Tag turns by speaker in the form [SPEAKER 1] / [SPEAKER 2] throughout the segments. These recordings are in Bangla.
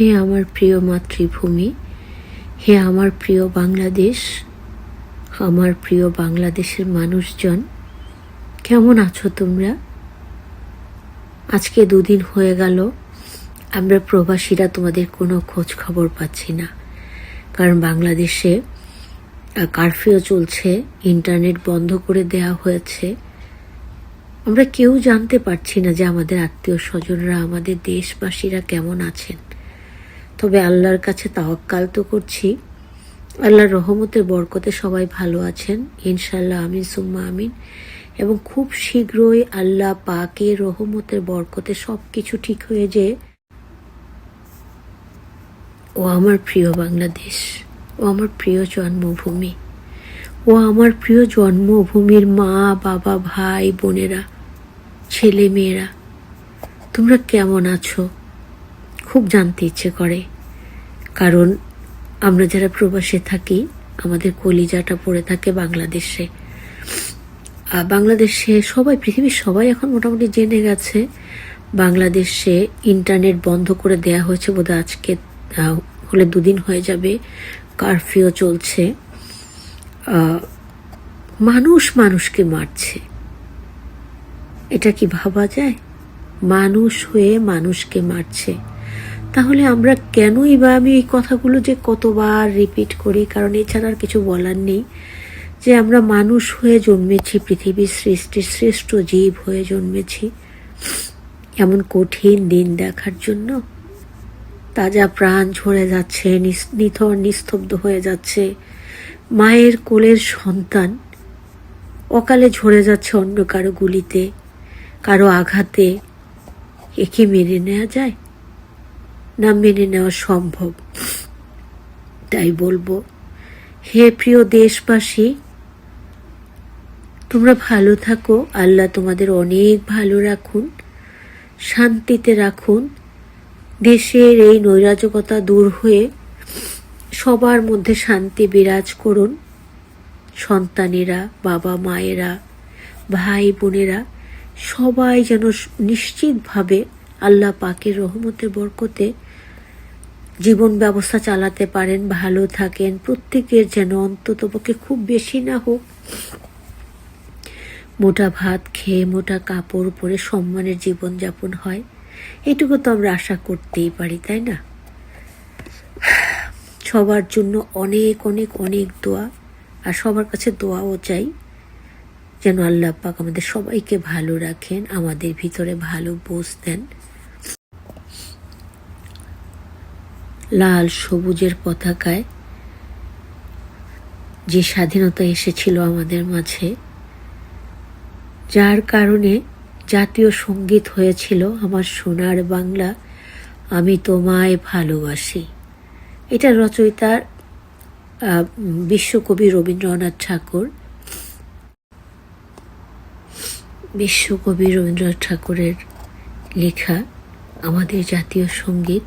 [SPEAKER 1] হে আমার প্রিয় মাতৃভূমি, হে আমার প্রিয় বাংলাদেশ, আমার প্রিয় বাংলাদেশের মানুষজন, কেমন আছো তোমরা? আজকে দুদিন হয়ে গেল, আমরা প্রবাসীরা তোমাদের কোনো খোঁজ খবর পাচ্ছি না। কারণ বাংলাদেশে কারফিউ চলছে ইন্টারনেট বন্ধ করে দেওয়া হয়েছে। আমরা কেউ জানতে পারছি না যে আমাদের আত্মীয় স্বজনরা, আমাদের দেশবাসীরা কেমন আছেন। তবে আল্লাহর কাছে তাওয়াক্কাল তো করছি। আল্লাহর রহমতের বরকতে সবাই ভালো আছেন। ইনশাল্লাহ আমিন, সুম্মা আমিন। এবং খুব শীঘ্রই আল্লাহ পাকের রহমতের বরকতে সব কিছু ঠিক হয়ে যে ও আমার প্রিয় বাংলাদেশ, ও আমার প্রিয় জন্মভূমি, ও আমার প্রিয় জন্মভূমির মা, বাবা, ভাই, বোনেরা ছেলে মেয়েরা তোমরা কেমন আছো? খুব জানতে ইচ্ছে করে। কারণ আমরা যারা প্রবাসে থাকি, আমাদের কলিজাটা পড়ে থাকে বাংলাদেশে। বাংলাদেশে সবাই, পৃথিবীর সবাই এখন মোটামুটি জেনে গেছে, বাংলাদেশে ইন্টারনেট বন্ধ করে দেয়া হয়েছে বোধহয় আজকে হলে দুদিন হয়ে যাবে, কারফিউ চলছে। মানুষ মানুষকে মারছে। এটা কি ভাবা যায়? মানুষ হয়ে মানুষকে মারছে। তাহলে আমরা কেনই বা আমি এই কথাগুলো যে কতবার রিপিট করি? কারণ এছাড়া আর কিছু বলার নেই। যে আমরা মানুষ হয়ে জন্মেছি, পৃথিবীর সৃষ্টির শ্রেষ্ঠ জীব হয়ে জন্মেছি। এমন কঠিন দিন দেখার জন্য তাজা প্রাণ ঝরে যাচ্ছে নিথর, নিস্তব্ধ হয়ে যাচ্ছে। মায়ের কোলের সন্তান অকালে ঝরে যাচ্ছে অন্য কারও গুলিতে। কারও আঘাতে একে মেনে নেওয়া যায়? না মেনে নেওয়া সম্ভব। তাই বলব, হে প্রিয় দেশবাসী, তোমরা ভালো থাকো, আল্লাহ তোমাদের অনেক ভালো রাখুন, শান্তিতে রাখুন, দেশের এই নৈরাজকতা দূর হয়ে সবার মধ্যে শান্তি বিরাজ করুন। সন্তানেরা, বাবা মায়েরা, ভাই বোনেরা, সবাই যেন নিশ্চিতভাবে আল্লাহ পাকের রহমতের বরকতে জীবন ব্যবস্থা চালাতে পারেন, ভালো থাকেন, প্রত্যেকের যেন অন্ততপক্ষে খুব বেশি না হোক। মোটা ভাত খেয়ে মোটা কাপড় পরে সম্মানের জীবনযাপন হয়। এটুকু তো আমরা আশা করতেই পারি, তাই না? সবার জন্য অনেক অনেক অনেক দোয়া, আর সবার কাছে দোয়াও চাই যেন আল্লাহ পাক আমাদের সবাইকে ভালো রাখেন, আমাদের ভিতরে ভালো বোঝ দেন। লাল সবুজের পতাকায় যে স্বাধীনতা এসেছিল আমাদের মাঝে, যার কারণে জাতীয় সংগীত হয়েছিল আমার সোনার বাংলা, আমি তোমায় ভালোবাসি। এটা রচয়িতার বিশ্বকবি রবীন্দ্রনাথ ঠাকুর, বিশ্বকবি রবীন্দ্রনাথ ঠাকুরের লেখা আমাদের জাতীয় সংগীত।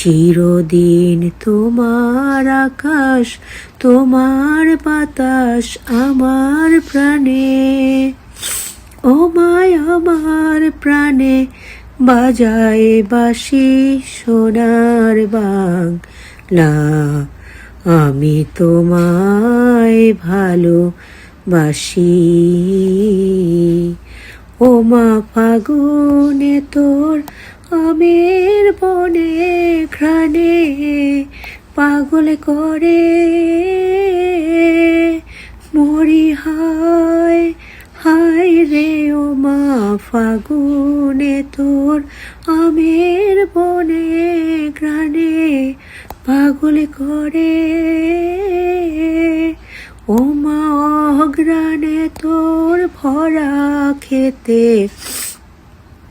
[SPEAKER 1] চিরদিন তোমার আকাশ, তোমার বাতাস আমার প্রাণে। ও মায়, আমার প্রাণে বাজায় বাসি সোনার বাংলা আমি তোমায় ভালোবাসি। ও মা, ফাগুনে তোর আমের বনে, ঘ্রাণে পাগল করে। মরি হায় হায় রে ও মা, ফাগুনে তোর আমের বনে, ঘ্রাণে পাগল করে। ও মা অগ্রানে তোর ভরা খেতে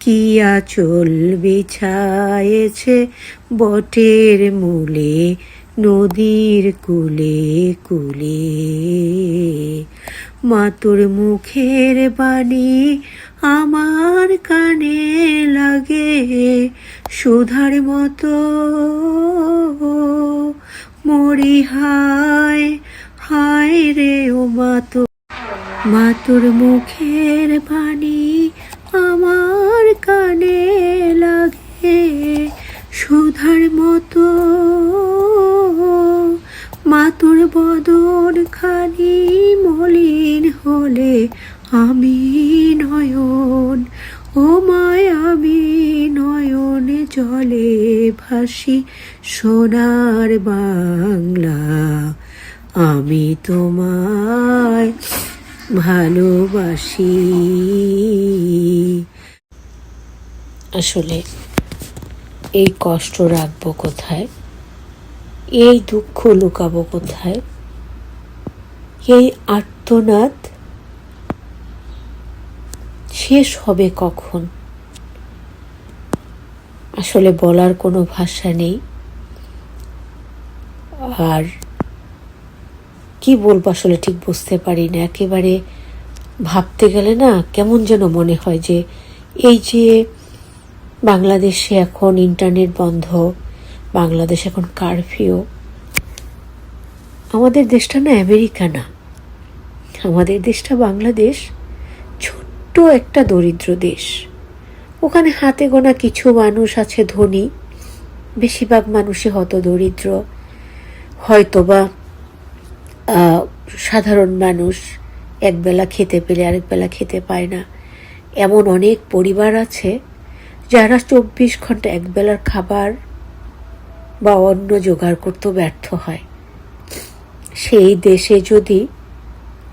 [SPEAKER 1] কি আচল বিছায়েছে বটের মূলে, নদীর কুলে কুলে। মাতুর মুখের বাণী আমার কানে লাগে, সুধার মতো মরি হায় হায় রে ও মাতো মাতুর মুখের বাণী আমার কানে লাগে সুধার মতো। মাতুর বদন খানি মলিন হলে আমি নয়ন, ও আমি নয়নে জলে ভাসি সোনার বাংলা। আমি তোমায় ভালোবাসি। আসলে এই কষ্ট রাখব কোথায়? এই দুঃখ লুকাবো কোথায়? এই আর্তনাদ শেষ হবে কখন? আসলে বলার কোনো ভাষা নেই। আর কি বলব আসলে ঠিক বুঝতে পারি না। একেবারে ভাবতে গেলে না কেমন যেন মনে হয় যে এই যে বাংলাদেশে এখন ইন্টারনেট বন্ধ, বাংলাদেশ এখন কারফিউ। আমাদের দেশটা না আমেরিকা না। আমাদের দেশটা বাংলাদেশ ছোট্ট একটা দরিদ্র দেশ। ওখানে হাতে গোনা কিছু মানুষ আছে ধনী, বেশিরভাগ মানুষই হত দরিদ্র। হয়তোবা সাধারণ মানুষ একবেলা খেতে পেলে আরেক বেলা খেতে পায় না। এমন অনেক পরিবার আছে যারা চব্বিশ ঘণ্টা একবেলার খাবার বা অন্য জোগাড় করতে ব্যর্থ হয়, সেই দেশে যদি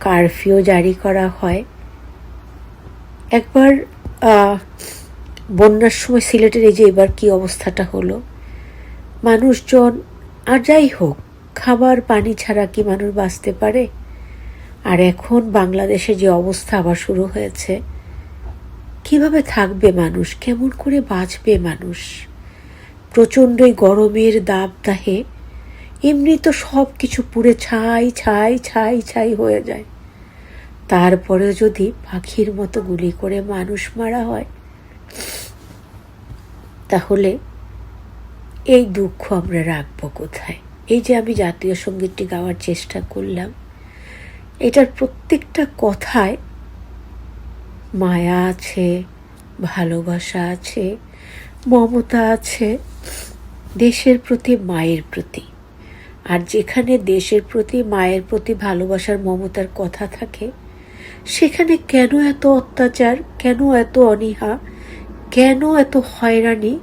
[SPEAKER 1] কারফিউ জারি করা হয়, একবার বন্যার সময় সিলেটের এই যে এবার কি অবস্থাটা হলো, মানুষজন, আর যাই হোক, খাবার পানি ছাড়া কি মানুষ বাঁচতে পারে? আর এখন বাংলাদেশে যে অবস্থা আবার শুরু হয়েছে কীভাবে থাকবে মানুষ? কেমন করে বাঁচবে মানুষ? প্রচণ্ডই গরমের দাবদাহে এমনি তো সব কিছু পুড়ে ছাই ছাই ছাই ছাই হয়ে যায়। তারপরে যদি পাখির মতো গুলি করে মানুষ মারা হয়, তাহলে এই দুঃখ আমরা রাখব কোথায়? এই যে আমি জাতীয় সঙ্গীতটি গাওয়ার চেষ্টা করলাম, এটার প্রত্যেকটা কথায় মায়া আছে, ভালোবাসা আছে, মমতা আছে, দেশের প্রতি, মায়ের প্রতি। আর যেখানে দেশের প্রতি, মায়ের প্রতি ভালোবাসার, মমতার কথা থাকে, সেখানে কেন এত অত্যাচার, কেন এত অনীহা, কেন এত হয়রানি,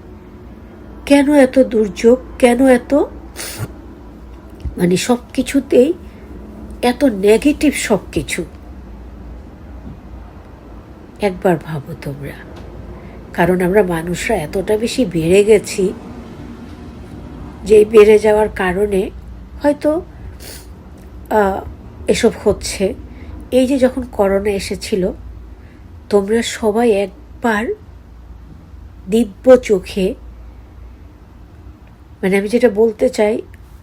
[SPEAKER 1] কেন এত দুর্যোগ, কেন এত মানে সব কিছুতেই এত নেগেটিভ সব কিছু একবার ভাবো তোমরা। কারণ আমরা মানুষরা এতটা বেশি বেড়ে গেছি যে বেড়ে যাওয়ার কারণে হয়তো এসব হচ্ছে। এই যে যখন করোনা এসেছিল, তোমরা সবাই একবার দিব্য চোখে মানে আমি যেটা বলতে চাই,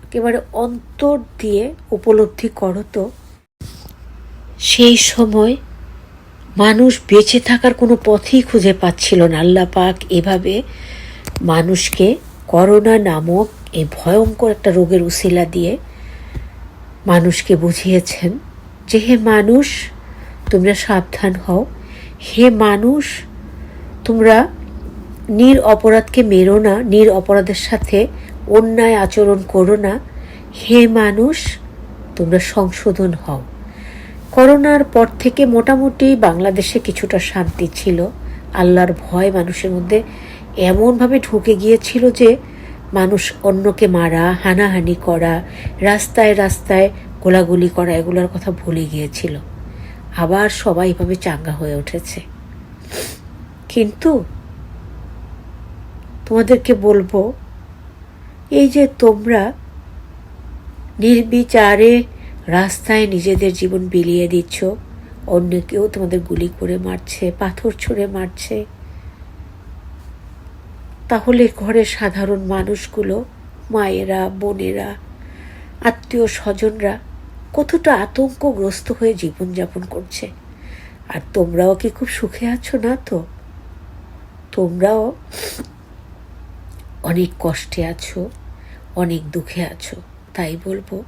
[SPEAKER 1] একেবারে অন্তর দিয়ে উপলব্ধি করো তো। সেই সময় মানুষ বেঁচে থাকার কোনো পথই খুঁজে পাচ্ছিল না। আল্লাহ পাক এভাবে মানুষকে করোনা নামক এই ভয়ঙ্কর একটা রোগের উসিলা দিয়ে মানুষকে বুঝিয়েছেন যে, হে মানুষ, তোমরা সাবধান হও। হে মানুষ, তোমরা নির অপরাধকে মেরো না, নির অপরাধের সাথে অন্যায় আচরণ করো না। হে মানুষ, তোমরা সংশোধন হও। করোনার পর থেকে মোটামুটি বাংলাদেশে কিছুটা শান্তি ছিল। আল্লাহর ভয় মানুষের মধ্যে এমনভাবে ঢুকে গিয়েছিল যে মানুষ অন্যকে মারা, হানাহানি করা, রাস্তায় রাস্তায় গোলাগুলি করা এগুলোর কথা ভুলে গিয়েছিল। আবার সবাই এভাবে চাঙ্গা হয়ে উঠেছে। কিন্তু তোমাদেরকে বলব, এই যে তোমরা নির্বিচারে রাস্তায় নিজেদের জীবন বিলিয়ে দিচ্ছ। অন্য কেউ তোমাদের গুলি করে মারছে, পাথর ছুঁড়ে মারছে। তাহলে ঘরের সাধারণ মানুষগুলো, মায়েরা, বোনেরা, আত্মীয় স্বজনরা কতটা আতঙ্কগ্রস্ত হয়ে জীবনযাপন করছে? আর তোমরাও কি খুব সুখে আছো না তো? তোমরাও অনেক কষ্টে আছো, অনেক দুঃখে আছো, তাই বলব।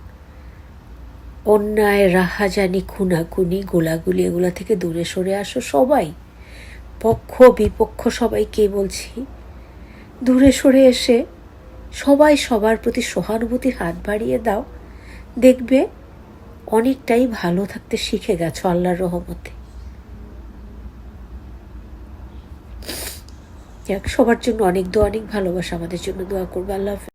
[SPEAKER 1] অন্যায়, রাহাজানি, খুনাখুনি, গোলাগুলি এগুলো থেকে দূরে সরে আসো সবাই। পক্ষ, বিপক্ষ সবাইকে বলছি? দূরে সরে এসে সবাই সবার প্রতি সহানুভূতির হাত বাড়িয়ে দাও। দেখবে অনেকটাই ভালো থাকতে শিখে গেছো আল্লাহর রহমতে। যাক, সবার জন্য অনেক দোয়া, অনেক ভালোবাসা। আমাদের জন্য দোয়া করবে। আল্লাহ।